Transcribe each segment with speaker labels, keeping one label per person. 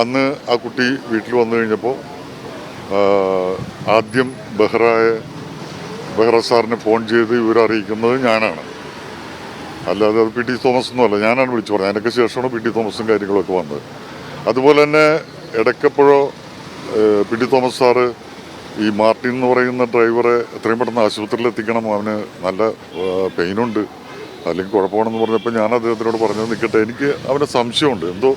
Speaker 1: അന്ന് ആ കുട്ടി വീട്ടിൽ വന്നു കഴിഞ്ഞപ്പോൾ ആദ്യം ബെഹ്റായ ബെഹ്റ സാറിനെ ഫോൺ ചെയ്ത് ഇവരറിയിക്കുന്നത് ഞാനാണ്. അല്ലാതെ അത് പി ടി തോമസ് ഒന്നുമല്ല ഞാനാണ് വിളിച്ചു പറഞ്ഞത്. അതിനൊക്കെ ശേഷമാണ് പി ടി തോമസും കാര്യങ്ങളൊക്കെ വന്നത്. അതുപോലെ തന്നെ ഇടയ്ക്കപ്പോഴോ പി ടി തോമസ് സാറ് ഈ മാർട്ടിൻ എന്ന് പറയുന്ന ഡ്രൈവറെ എത്രയും പെട്ടെന്ന് ആശുപത്രിയിൽ എത്തിക്കണം. അവന് നല്ല പെയിനുണ്ട് അല്ലെങ്കിൽ കുഴപ്പമാണെന്ന് പറഞ്ഞപ്പോൾ ഞാൻ അദ്ദേഹത്തിനോട് പറഞ്ഞത് നിൽക്കട്ടെ എനിക്ക് അവന് സംശയമുണ്ട്. എന്തോ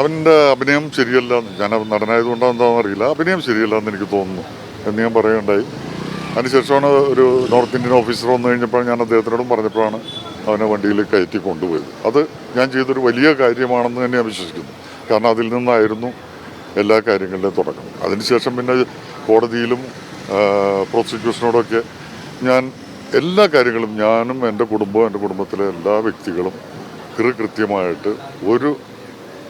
Speaker 1: അവന്റെ അഭിനയം ശരിയല്ല ഞാൻ നടനായത് നടനായതുകൊണ്ടാണ് എന്താണെന്ന് അറിയില്ല. അഭിനയം ശരിയല്ല എന്ന് എനിക്ക് തോന്നുന്നു എന്ന് ഞാൻ പറയുകയുണ്ടായി. അതിനുശേഷമാണ് ഒരു നോർത്ത് ഇന്ത്യൻ ഓഫീസർ വന്നു കഴിഞ്ഞപ്പോൾ ഞാൻ അദ്ദേഹത്തിനോടും പറഞ്ഞപ്പോഴാണ് അവനെ വണ്ടിയിൽ കയറ്റി കൊണ്ടുപോയത്. അത് ഞാൻ ചെയ്തൊരു വലിയ കാര്യമാണെന്ന് തന്നെ ഞാൻ വിശ്വസിക്കുന്നു. കാരണം അതിൽ നിന്നായിരുന്നു എല്ലാ കാര്യങ്ങളുടെയും തുടക്കം. അതിനുശേഷം പിന്നെ കോടതിയിലും പ്രോസിക്യൂഷനോടൊക്കെ ഞാൻ എല്ലാ കാര്യങ്ങളും ഞാനും എന്റെ കുടുംബവും എന്റെ കുടുംബത്തിലെ എല്ലാ വ്യക്തികളും കൃത്യമായിട്ട് ഒരു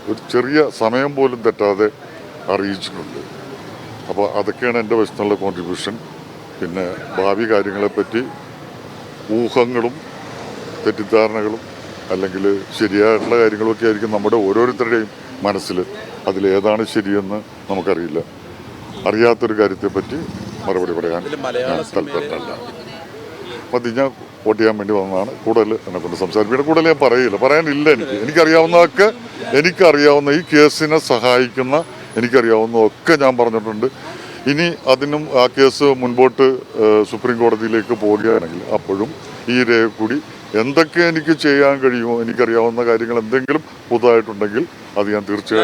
Speaker 1: ഒരു ചെറിയ സമയം പോലും തെറ്റാതെ അറിയിച്ചിട്ടുണ്ട്. അപ്പോൾ അതൊക്കെയാണ് എന്റെ വശത്തുള്ള കോൺട്രിബ്യൂഷൻ പിന്നെ ഭാവി കാര്യങ്ങളെപ്പറ്റി ഊഹങ്ങളും തെറ്റിദ്ധാരണകളും അല്ലെങ്കിൽ ശരിയായിട്ടുള്ള കാര്യങ്ങളൊക്കെ ആയിരിക്കും നമ്മുടെ ഓരോരുത്തരുടെയും മനസ്സിൽ അതിലേതാണ് ശരിയെന്ന് നമുക്കറിയില്ല. അറിയാത്തൊരു കാര്യത്തെപ്പറ്റി മറുപടി പറയാൻ താല്പര്യമല്ല ഞാൻ വോട്ട് ചെയ്യാൻ വേണ്ടി വന്നതാണ്. കൂടുതൽ എന്നെ കൊണ്ട് സംസാരിപ്പിക്കുന്നത് കൂടുതൽ ഞാൻ പറയില്ല. പറയാനില്ല എനിക്ക്. എനിക്കറിയാവുന്നതൊക്കെ എനിക്കറിയാവുന്ന ഈ കേസിനെ സഹായിക്കുന്ന എനിക്കറിയാവുന്നതൊക്കെ ഞാൻ പറഞ്ഞിട്ടുണ്ട്. ഇനി അതിനും ആ കേസ് മുൻപോട്ട് സുപ്രീം കോടതിയിലേക്ക് പോവുകയാണെങ്കിൽ അപ്പോഴും ഈ രേഖ കൂടി എന്തൊക്കെ എനിക്ക് ചെയ്യാൻ കഴിയുമോ എനിക്കറിയാവുന്ന കാര്യങ്ങൾ എന്തെങ്കിലും പുതുതായിട്ടുണ്ടെങ്കിൽ അത് ഞാൻ തീർച്ചയായിട്ടും